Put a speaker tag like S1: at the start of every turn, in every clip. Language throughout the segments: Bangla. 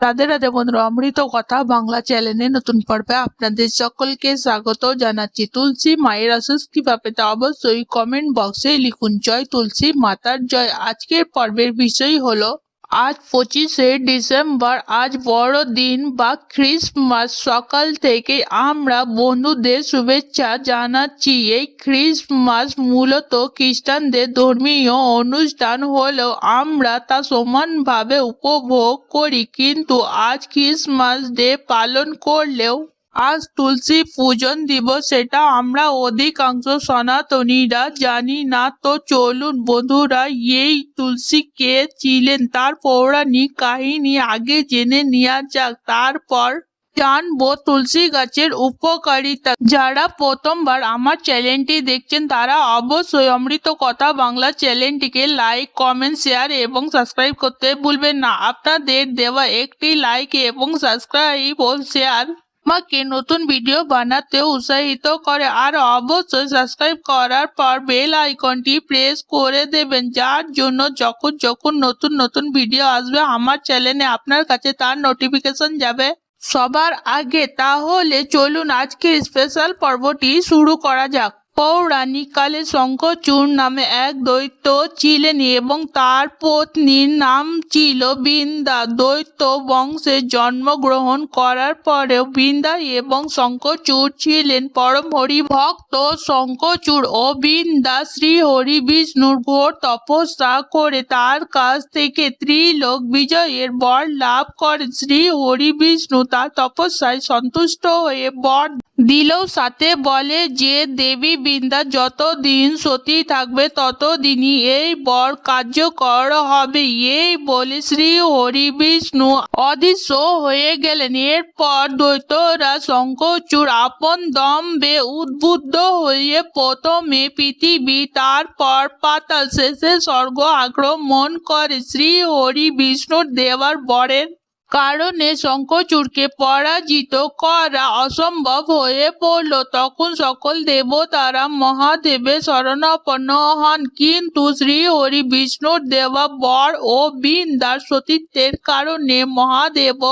S1: রাধে রাধে বন্ধুরা অমৃত কথা বাংলা চ্যানেলে নতুন পর্বে আপনাদের সকলকে স্বাগত জানাচ্ছি। তুলসী মায়ের আশিস কীভাবে তা অবশ্যই কমেন্ট বক্সে লিখুন। জয় তুলসী মাতার জয়। আজকের পর্বের বিষয় হলো আজ পঁচিশে ডিসেম্বর, আজ বড়দিন বা খ্রিসমাস। সকাল থেকে আমরা বন্ধুদের শুভেচ্ছা জানাচ্ছি। এই খ্রিসমাস মূলত খ্রিস্টানদের ধর্মীয় অনুষ্ঠান হলেও আমরা তা সমানভাবে উপভোগ করি। কিন্তু আজ খ্রিসমাস ডে পালন করলেও আজ তুলসী পূজন দিবস, সেটা আমরা অধিকাংশ সনাতনীরা জানি না। তো চলুন বন্ধুরা, এই তুলসী কে ছিলেন তার পৌরাণিক কাহিনী আগে জেনে নেওয়া যাক। তারপর জানব তুলসী গাছের উপকারিতা। যারা প্রথমবার আমার চ্যানেলটি দেখছেন, তারা অবশ্যই অমৃত কথা বাংলা চ্যানেলটিকে লাইক, কমেন্ট, শেয়ার এবং সাবস্ক্রাইব করতে ভুলবেন না। আপনাদের দেওয়া একটি লাইক এবং সাবস্ক্রাইব ও শেয়ার আমাকে নতুন ভিডিও বানাতে উৎসাহিত করে। আর অবশ্যই সাবস্ক্রাইব করার পর বেল আইকনটি প্রেস করে দেবেন। যার জন্য যখন যখন নতুন নতুন ভিডিও আসবে, আমার চ্যানেলে আপনার কাছে তার নোটিফিকেশন যাবে। সবার আগে তাহলে চলুন আজকের স্পেশাল পর্বটি শুরু করা যাক। পৌরাণিক কালে শঙ্খচূড় নামে এক দৈত্য ছিলেন এবং তার পত্নীর নাম ছিল বৃন্দা। দৈত্য বংশে জন্মগ্রহণ করার পরেও বৃন্দা এবং শঙ্খচূড় ছিলেন পরম হরি ভক্ত শঙ্খচূড় ও বৃন্দা শ্রী হরি বিষ্ণুর ঘোর তপস্যা করে তার কাছ থেকে ত্রিলোক বিজয়ের বর লাভ করেন। শ্রী হরি বিষ্ণু তার তপস্যায় সন্তুষ্ট হয়ে বর দিলেও সাথে বলে, যে দেবী বৃন্দা যতদিন সতী থাকবে ততদিনই এই বর কার্যকর হবে। এই বলে শ্রী হরি বিষ্ণু অদৃশ্য হয়ে গেলেন। এরপর দৈত্যরা শঙ্কচুর আপন দম্বে উদ্বুদ্ধ হয়ে প্রথমে পৃথিবী, তারপর পাতাল শেষে স্বর্গ আক্রমণ করে। শ্রী হরি বিষ্ণুর দেওয়ার বরের কারণে শঙ্খচূড়কে পরাজিত করা অসম্ভব হয়ে পড়ল। তখন সকল দেবতারা মহাদেবের শরণাপন্ন হন। কিন্তু শ্রী হরি বিষ্ণুর দেওয়া বর ও বিন্দার সতীত্বের কারণে মহাদেব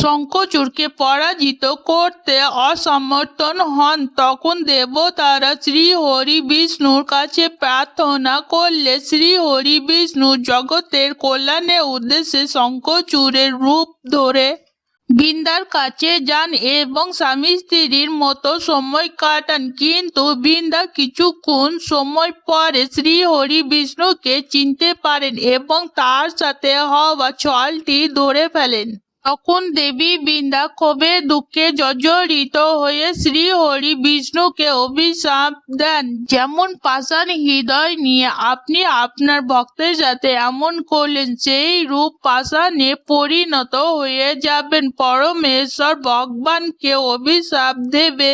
S1: শঙ্খচূড়কে পরাজিত করতে অসমর্থন হন, তখন দেবতারা শ্রী হরি বিষ্ণুর কাছে প্রার্থনা করলে শ্রী হরি বিষ্ণু জগতের কল্যাণের উদ্দেশ্যে শঙ্খচূড়ের রূপ ধরে বৃন্দার কাছে যান এবং স্বামী স্ত্রীর মতো সময় কাটান। কিন্তু বৃন্দা কিছুক্ষণ সময় পরে শ্রী হরি বিষ্ণুকে চিনতে পারেন এবং তার সাথে হওয়া ছলটি ধরে ফেলেন। তখন দেবী বৃন্দা ক্ষোভে দুঃখে জর্জরিত হয়ে শ্রী হরি বিষ্ণুকে অভিশাপ দেন। যেমন পাষাণ হৃদয় নিয়ে আপনি আপনার ভক্তের সাথে এমন করলেন, সেই রূপ পাষাণে পরিণত হয়ে যাবেন। পরমেশ্বর ভগবানকে অভিশাপ দেবে।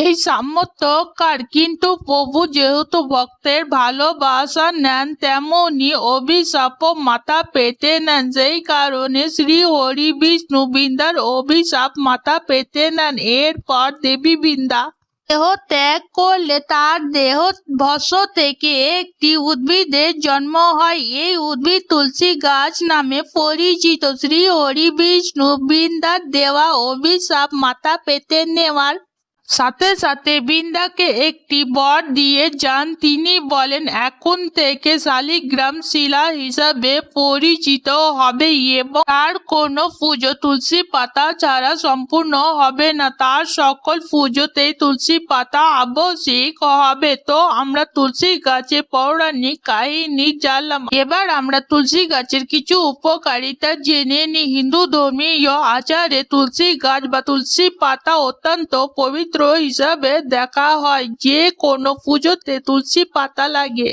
S1: এই সামর্থ্যকার কিন্তু প্রভু যেহেতু ভক্তের ভালোবাসা নেন, তেমনি অভিশাপও মাথা পেতে নেন। সেই কারণে শ্রী হরি বিষ্ণু বৃন্দার অভিশাপ মাথা পেতে নেন। এরপর দেবী বৃন্দা দেহ ত্যাগ করলে তার দেহ ভস্য থেকে একটি উদ্ভিদের জন্ম হয়। এই উদ্ভিদ তুলসী গাছ নামে পরিচিত। শ্রী হরি বিষ্ণু বৃন্দার দেওয়া অভিশাপ মাথা পেতে নেওয়ার সাথে সাথে বৃন্দাকে একটি বর দিয়ে যান। তিনি বলেন, এখন থেকে শালিগ্রাম শিলা হিসাবে পরিচিত হবে এবং তার কোনো পুজো তুলসী পাতা ছাড়া সম্পূর্ণ হবে না। তার সকল পুজোতে তুলসী পাতা আবশ্যিক হবে। তো আমরা তুলসী গাছের পৌরাণিক কাহিনী জানলাম। এবার আমরা তুলসী গাছের কিছু উপকারিতা জেনে নিই। হিন্দু ধর্মীয় আচারে তুলসী গাছ বা তুলসী পাতা অত্যন্ত পবিত্র হিসাবে দেখা হয়, যে কোনো পুজোতে তুলসী পাতা লাগে।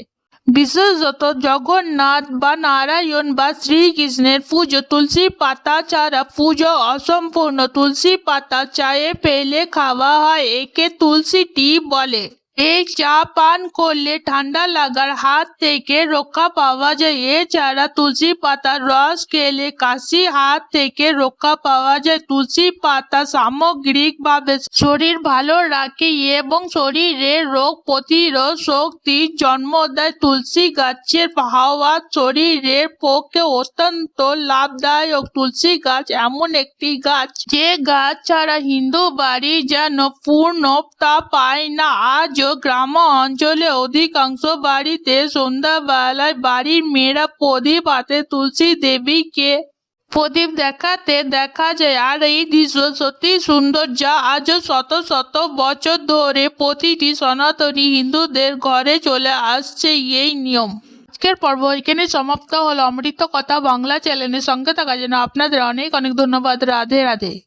S1: বিশেষত জগন্নাথ বা নারায়ণ বা শ্রীকৃষ্ণের পুজো তুলসী পাতা ছাড়া পুজো অসম্পূর্ণ। তুলসী পাতা চায়ে পেলে খাওয়া হয়, একে তুলসী টি বলে। এই চা পান করলে ঠান্ডা লাগার হাত থেকে রক্ষা পাওয়া যায় এছাড়া তুলসী পাতার রস খেলে কাশি হাত থেকে রক্ষা পাওয়া যায় তুলসী পাতা সামগ্রিকভাবে শরীর ভালো রাখে এবং শরীরে রোগ প্রতিরোধ শক্তির জন্ম দেয় তুলসী গাছের হাওয়া শরীরের পক্ষে অত্যন্ত লাভদায়ক তুলসী গাছ এমন একটি গাছ যে গাছ ছাড়া হিন্দু বাড়ি যেন পূর্ণতা পায় না আজও গ্রাম অঞ্চলে অধিকাংশ বাড়িতে সন্ধ্যাবেলায় বাড়ির মেয়েরা প্রদীপ হাতে তুলসী দেবীকে প্রদীপ দেখাতে দেখা যায়। আর এই দৃশ্য সত্যি সুন্দর, যা আজও শত শত বছর ধরে প্রতিটি সনাতনী হিন্দুদের ঘরে চলে আসছে এই নিয়ম। আজকের পর্ব এখানে সমাপ্ত হলো। অমৃত কথা বাংলা চ্যানেলের সঙ্গে থাকার জন্য আপনাদের অনেক অনেক ধন্যবাদ। রাধে রাধে।